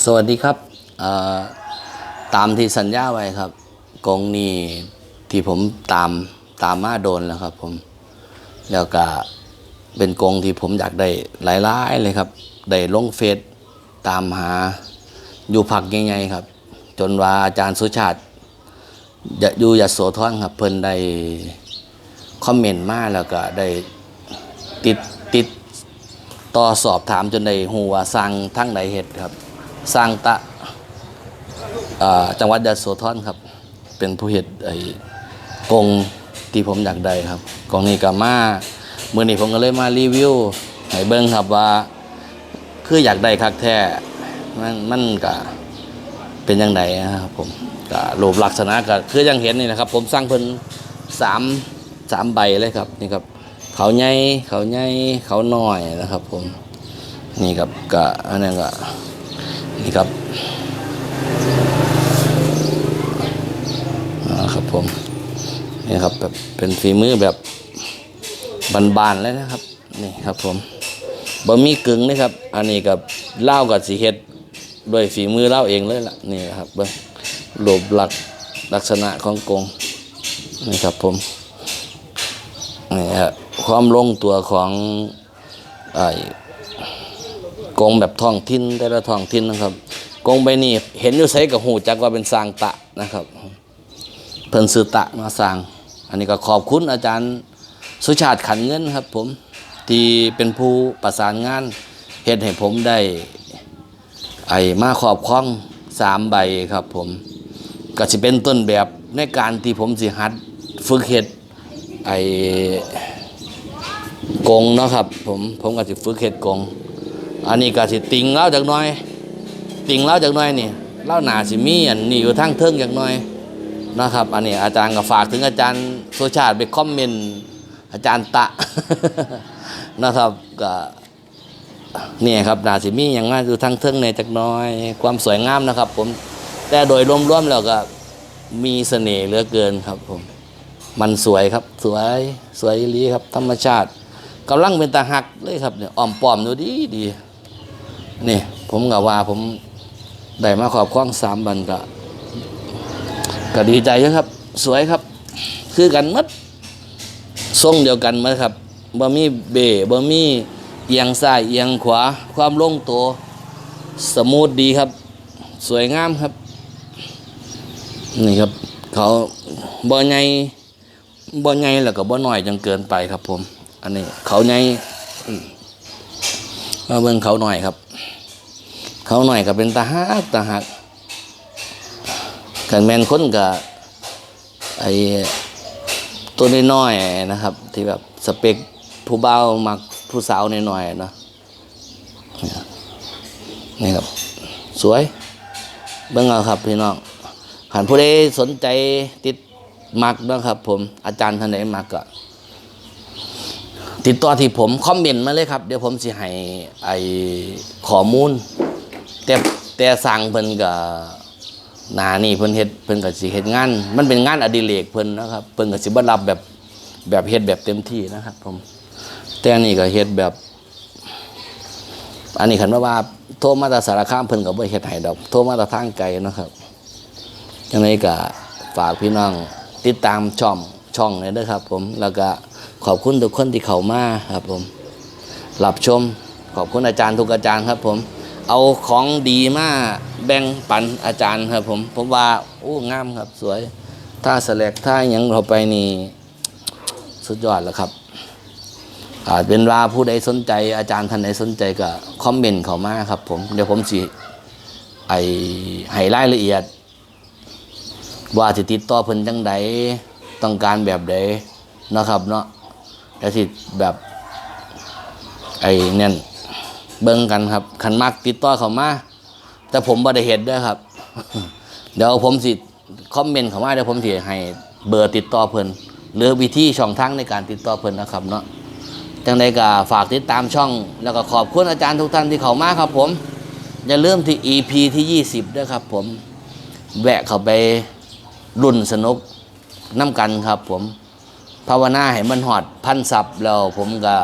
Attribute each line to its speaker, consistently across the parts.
Speaker 1: สวัสดีครับ ตามที่สัญญาไว้ครับ กงนี้ที่ผมตามตามมาโดนแล้วครับผมแล้วก็เป็นกงที่ผมอยากได้หลายๆเลยครับ ได้ลงเฟซตามหาอยู่ผักยังไงครับ จนว่าอาจารย์สุชาติยอยู่ยโสธรครับเพิ่นได้คอมเมนต์มาแล้วก็ได้ติดติดต่อสอบถามจนได้หูว่าสร้างทั้งใดเหตุครับ สร้างตะจังหวัดยะโสธรครับ เป็นผู้เหตุไอ้กงที่ผมอยากได้ครับกองนี้ก็มาเมื่อนี้ผมก็เลยมารีวิวให้เบิ่งครับว่า คืออยากได้คักแท้มันมันก็เป็นยังไงนะครับผมก็รูปลักษณะก็คือยังเห็นนี่นะครับ ผมสร้างเพิ่นสามสามใบเลยครับนี่ครับเขาใหญ่เขาใหญ่เขาน้อยนะครับ ผมนี่ครับก็อันนั้ก็ นี่ครับครับผมนี่ครับแบบเป็นฝีมือแบบบานๆเลยนะครับ นี่ครับผมบะหมี่กึ่งนี่ครับ อันนี้กับเล่ากับสีเฮ็ดด้วยฝีมือเล่าเองเลยล่ะนี่ครับเบิ้งรูปลักลักษณะของกงนี่ครับผมนี่ฮะความลงตัวของไอ กงแบบท้องถิ่นแต่ละท้องถิ่นนะครับกงใบนี้เห็นอยู่ใช้กับหูจักว่าเป็นสร้างตะนะครับ เพิ่นซื้อตะมาสร้าง อันนี้ก็ขอบคุณอาจารย์สุชาติขันเงินครับ ผมที่เป็นผู้ประสานงานเฮ็ดให้ผมได้ ไอ้มาขอบคล้องสามใบครับ ผมก็จะเป็นต้นแบบในการที่ผมสิหัดฝึกเฮ็ดไอ้กงเนาะครับ ผมผมก็สิฝึกเฮ็ดกง อันนี้ก็สิติงเล่าจากน้อย ติงเล่าจากน้อยนี่เล่าหนาสิมีอันนี้อยู่ทั้งเทิงจากน้อยนะครับ อันนี้อาจารย์ก็ฝากถึงอาจารย์โซชาติไปคอมเมนต์อาจารย์ตะนะครับก็นี่ครับนาสิมีอย่างง่ายอยู่ทั้งเทิงในจากน้อย ความสวยงามนะครับ ผมแต่โดยรวมๆแล้วก็มีเสน่ห์เหลือเกินครับผมมันสวยครับ สวยสวยลีครับ ธรรมชาติกำลังเป็นตาหักเลยครับเนี่ยอ่อมปอมดูดีดี นี่ ผมกับว่าผมได้มาขอบคล้องสามบันก็ก็ดีใจเยอะครับ สวยครับ คือกันมัดทรงเดียวกันหมัดครับบ่มีเบบ่มีเอียงซ้ายเอียงขวา ความลงตัวสมูทดีครับ สวยงามครับ นี่ครับ เขาบ่ใหญ่บ่ใหญ่แล้วก็บ่น้อยจังเกินไปครับ ผม อันนี้ เขาใหญ่อืมมาเบิ่งเขาหน่อยครับ เขาหน่อยก็เป็นตาหักตาหักกันแมนคนกับไอ้ตัวน้อยๆนะครับ ที่แบบสเปคผู้เบามักผู้สาวน้อยๆเนาะนี่ครับ สวย เบิ่งเอาครับพี่น้องผ่านผู้ใดสนใจติดมักนะครับ ผมอาจารย์ท่านไหนมักก็ติดต่อที่ผมคอมเมนต์มาเลยครับ เดี๋ยวผมสิให้ไอข้อมูล แต่แต่สั่งเพิ่นก็หนานี่เพิ่นเฮ็ดเพิ่นก็สิเฮ็ดงาน มันเป็นงานอดิเรกเพิ่นนะครับเพิ่นก็สิบ่รับแบบแบบเฮ็ดแบบเต็มที่นะครับ ผม แต่นนี้ก็เฮ็ดแบบ อันนี้คันว่าว่าโทรมาจาสารคามเพิ่นก็บ่เฮ็ดให้ดอกโทรมาจาทางไกลนะครับยังไงก็ฝากพี่น้องติดตามช่องช่องเลยนะครับ ผมแล้วก็ขอบคุณทุกคนที่เข้ามาครับ ผมรับชมขอบคุณอาจารย์ทุกอาจารย์ครับ ผม เอาของดีมาแบ่งปันอาจารย์ครับผมผมว่าโอ้งามครับสวยถ้าสแลกถ้ายังเราไปนี่ สุดยอดแล้วครับอาจเป็นว่าผู้ใดสนใจอาจารย์ท่านใดสนใจก็คอมเมนต์เข้ามาครับผมเดี๋ยวผมสิไอให้รายละเอียด ว่าสิติดต่อเพิ่นจังใดต้องการแบบใดนะครับเนาะแล้วสิแบบไอเนี่ย เบิ่งกันครับคันมักติดต่อเขามาแต่ผมบ่ได้เฮ็ดเด้อครับ เดี๋ยวผมสิคอมเมนต์เขามาเดี๋ยวผมสิให้เบอร์ติดต่อเพิ่นหรือวิธีช่องทางในการติดต่อเพิ่นนะครับเนาะจังใดก็ฝากติดตามช่อง แล้วก็ขอบคุณอาจารย์ทุกท่านที่เขามาครับ ผม อย่าลืมที่ EP ที่ 20ด้วยครับ ผมแวะเข้าไปรุ่นสนุกน้ำกันครับ ผมภาวนาให้มันหอดพันสับแล้วผมก็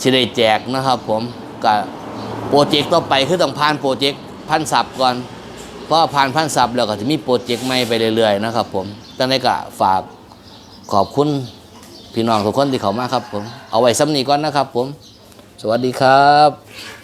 Speaker 1: ชิได้แจกนะครับ ผมก็ โปรเจกต์ต่อไปคือต้องผ่านโปรเจกต์พันสับก่อนเพราะผ่านพันสับแล้วก็จะมีโปรเจกต์ใหม่ไปเรื่อยๆนะครับ ผมตั้งแต่ก็ฝากขอบคุณพี่น้องทุกคนที่เข้ามาครับ ผมเอาไว้ซ้ำนี้ก่อนนะครับ ผม สวัสดีครับ